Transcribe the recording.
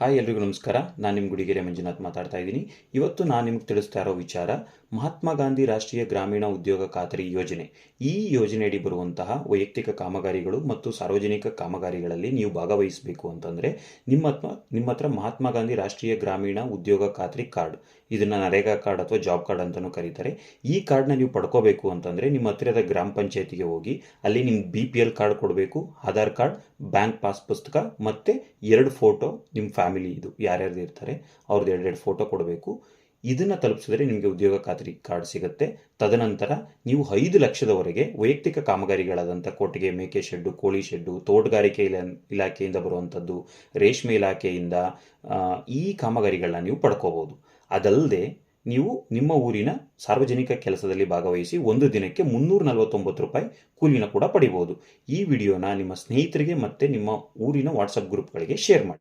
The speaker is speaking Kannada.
ಹಾಯ್ ಎಲ್ರಿಗೂ ನಮಸ್ಕಾರ. ನಾನು ನಿಮ್ಮ ಗುಡಿಗೆರೆ ಮಂಜುನಾಥ್ ಮಾತಾಡ್ತಾ ಇದ್ದೀನಿ. ಇವತ್ತು ನಾನು ನಿಮಗೆ ತಿಳಿಸ್ತಾ ಇರೋ ವಿಚಾರ ಮಹಾತ್ಮ ಗಾಂಧಿ ರಾಷ್ಟ್ರೀಯ ಗ್ರಾಮೀಣ ಉದ್ಯೋಗ ಖಾತರಿ ಯೋಜನೆ. ಈ ಯೋಜನೆಯಡಿ ಬರುವಂತಹ ವೈಯಕ್ತಿಕ ಕಾಮಗಾರಿಗಳು ಮತ್ತು ಸಾರ್ವಜನಿಕ ಕಾಮಗಾರಿಗಳಲ್ಲಿ ನೀವು ಭಾಗವಹಿಸಬೇಕು ಅಂತಂದರೆ ನಿಮ್ಮ ನಿಮ್ಮ ಹತ್ರ ಮಹಾತ್ಮ ಗಾಂಧಿ ರಾಷ್ಟ್ರೀಯ ಗ್ರಾಮೀಣ ಉದ್ಯೋಗ ಖಾತ್ರಿ ಕಾರ್ಡ್, ಇದನ್ನು ನರೇಗಾ ಕಾರ್ಡ್ ಅಥವಾ ಜಾಬ್ ಕಾರ್ಡ್ ಅಂತಲೂ ಕರೀತಾರೆ. ಈ ಕಾರ್ಡ್ನ ನೀವು ಪಡ್ಕೋಬೇಕು ಅಂತಂದರೆ ನಿಮ್ಮ ಹತ್ತಿರದ ಗ್ರಾಮ ಪಂಚಾಯತಿಗೆ ಹೋಗಿ, ಅಲ್ಲಿ ನಿಮ್ಮ ಬಿ ಪಿ ಎಲ್ ಕಾರ್ಡ್ ಕೊಡಬೇಕು, ಆಧಾರ್ ಕಾರ್ಡ್, ಬ್ಯಾಂಕ್ ಪಾಸ್ ಪುಸ್ತಕ ಮತ್ತು ಎರಡು ಫೋಟೋ ನಿಮ್ಮ ಫ್ಯಾಮಿಲಿ ಇದು, ಯಾರ್ಯಾರ್ದು ಇರ್ತಾರೆ ಅವ್ರದ್ದು ಎರಡೆರಡು ಫೋಟೋ ಕೊಡಬೇಕು. ಇದನ್ನು ತಲುಪಿಸಿದ್ರೆ ನಿಮಗೆ ಉದ್ಯೋಗ ಖಾತ್ರಿ ಕಾರ್ಡ್ ಸಿಗುತ್ತೆ. ತದನಂತರ ನೀವು ಐದು ಲಕ್ಷದವರೆಗೆ ವೈಯಕ್ತಿಕ ಕಾಮಗಾರಿಗಳಾದಂಥ ಕೊಟ್ಟಿಗೆ ಮೇಕೆ ಶೆಡ್ಡು, ಕೋಳಿ ಶೆಡ್ಡು, ತೋಟಗಾರಿಕೆ ಇಲಾ, ಇಲಾಖೆಯಿಂದ ಬರುವಂಥದ್ದು, ರೇಷ್ಮೆ ಇಲಾಖೆಯಿಂದ ಈ ಕಾಮಗಾರಿಗಳನ್ನ ನೀವು ಪಡ್ಕೋಬೋದು. ಅದಲ್ಲದೆ ನೀವು ನಿಮ್ಮ ಊರಿನ ಸಾರ್ವಜನಿಕ ಕೆಲಸದಲ್ಲಿ ಭಾಗವಹಿಸಿ ಒಂದು ದಿನಕ್ಕೆ ಮುನ್ನೂರ ನಲವತ್ತೊಂಬತ್ತು ರೂಪಾಯಿ ಕೂಲಿನ ಕೂಡ ಪಡಿಬೋದು. ಈ ವಿಡಿಯೋನ ನಿಮ್ಮ ಸ್ನೇಹಿತರಿಗೆ ಮತ್ತು ನಿಮ್ಮ ಊರಿನ ವಾಟ್ಸಪ್ ಗ್ರೂಪ್ಗಳಿಗೆ ಶೇರ್ ಮಾಡಿ.